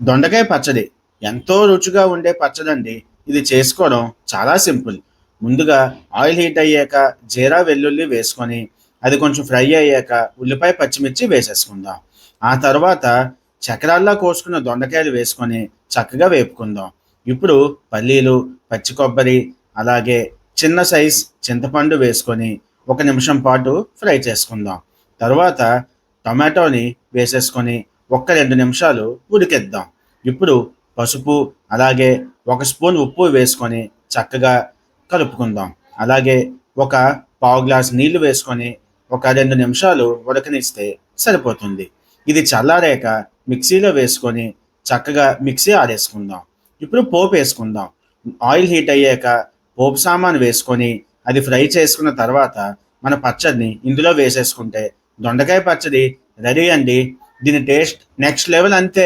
దొండకాయ పచ్చడి. ఎంతో రుచిగా ఉండే పచ్చడి అండి ఇది చేసుకోవడం చాలా సింపుల్. ముందుగా ఆయిల్ హీట్ అయ్యాక జీరా వెల్లుల్లి వేసుకొని అది కొంచెం ఫ్రై అయ్యాక ఉల్లిపాయ పచ్చిమిర్చి వేసేసుకుందాం. ఆ తర్వాత చక్రాల్లా కోసుకున్న దొండకాయలు వేసుకొని చక్కగా వేపుకుందాం. ఇప్పుడు పల్లీలు పచ్చి కొబ్బరి అలాగే చిన్న సైజ్ చింతపండు వేసుకొని ఒక నిమిషం పాటు ఫ్రై చేసుకుందాం. తర్వాత టొమాటోని వేసేసుకొని ఒక్క రెండు నిమిషాలు ఉడికిద్దాం. ఇప్పుడు పసుపు అలాగే ఒక స్పూన్ ఉప్పు వేసుకొని చక్కగా కలుపుకుందాం. అలాగే ఒక పావు గ్లాస్ నీళ్ళు వేసుకొని ఒక రెండు నిమిషాలు ఉడకనిస్తే సరిపోతుంది. ఇది చల్లారాక మిక్సీలో వేసుకొని చక్కగా మిక్సీ ఆడేసుకుందాం ఇప్పుడు పోపు వేసుకుందాం. ఆయిల్ హీట్ అయ్యాక పోపు సామాన్ వేసుకొని అది ఫ్రై చేసుకున్న తర్వాత మన పచ్చడిని ఇందులో వేసేసుకుంటే దొండకాయ పచ్చడి రెడీ అండి. దీని టేస్ట్ నెక్స్ట్ లెవెల్ అంతే.